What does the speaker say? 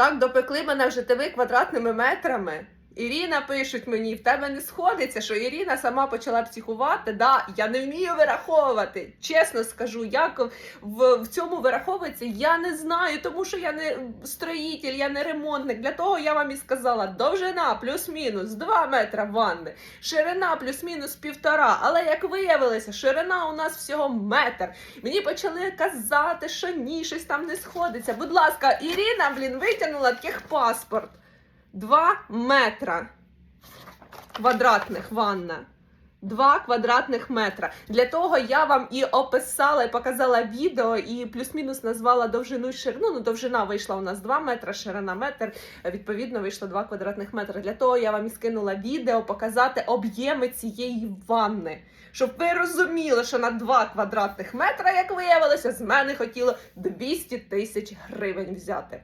Так допекли мене житови квадратними метрами. Ірина пишуть мені, в тебе не сходиться, що Ірина сама почала психувати. Да, я не вмію вираховувати. Чесно скажу, як в, в цьому вираховується, я не знаю, тому що я не строїтель, я не ремонтник. Для того я вам і сказала: довжина плюс-мінус 2 метра ванни, ширина плюс-мінус півтора. Але як виявилося, ширина у нас всього метр. Мені почали казати, що ні, щось там не сходиться. Будь ласка, Ірина, блін, витягнула техпаспорт. 2 метра квадратних ванна. 2 квадратних метра. Для того я вам і описала, і показала відео, і плюс-мінус назвала довжину і ширину. Ну, довжина вийшла у нас 2 метра, ширина метр. Відповідно, вийшло 2 квадратних метра. Для того я вам і скинула відео показати об'єми цієї ванни. Щоб ви розуміли, що на 2 квадратних метра, як виявилося, з мене хотіло 200 тисяч гривень взяти.